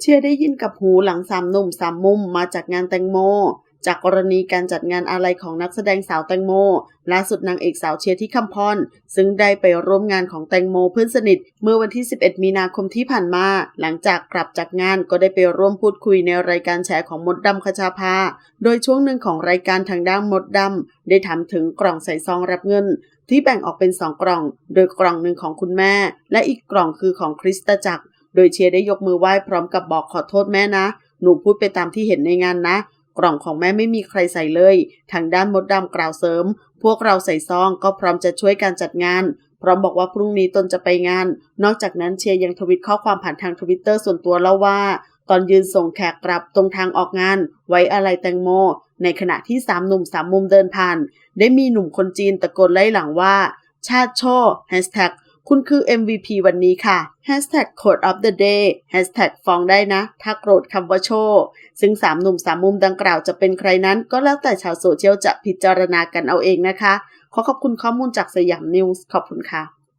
เชียร์ได้ยินกับหูหลังสามหนุ่มสามมุมมาจากงานแตงโม จากกรณีการจัดงานอะไรของนักแสดงสาวแตงโมล่าสุดนางเอกสาวเชียร์ที่คำพรซึ่งได้ไปร่วมงานของแตงโมเพื่อนสนิท เมื่อวันที่ 11 มีนาคมที่ผ่านมา หลังจากกลับจากงานก็ได้ไปร่วมพูดคุยในรายการแฉของมดดำคชาภา โดยช่วงหนึ่งของรายการทางด้านมดดำได้ถามถึงกล่องใส่ซองรับเงิน ที่แบ่งออกเป็นสองกล่อง โดยกล่องหนึ่งของคุณแม่ และอีกกล่องคือของคริสตจักร โดยเชียร์ได้ยกมือไหว้พร้อมกับบอกขอโทษแม่นะ หนูพูดไปตามที่เห็นในงานนะ กล่องของแม่ไม่มีใครใส่เลย ทางด้านมดดำกล่าวเสริม พวกเราใส่ซองก็พร้อมจะช่วยการจัดงาน พร้อมบอกว่าพรุ่งนี้ตนจะไปงาน นอกจากนั้นเชียร์ยังทวิตข้อความผ่านทางทวิตเตอร์ส่วนตัวเล่าว่า ตอนยืนส่งแขกกลับตรงทางออกงาน ไว้อะไรแตงโม ในขณะที่สามหนุ่มสามมุมเดินผ่าน ได้มีหนุ่มคนจีนตะโกนไล่หลังว่า ชาติโชแฮชแท็ก คุณคือ MVP วันนี้ค่ะ Hashtag Code of the Day Hashtag ฟ้องได้นะ ถ้าโกรธคำว่าโชว์ซึ่งสามหนุ่มสามมุมดังกล่าวจะเป็นใครนั้น ก็แล้วแต่ชาวโซเชียลจะพิจารณากันเอาเองนะคะ ขอขอบคุณข้อมูลจากสยามนิวส์ขอบคุณค่ะ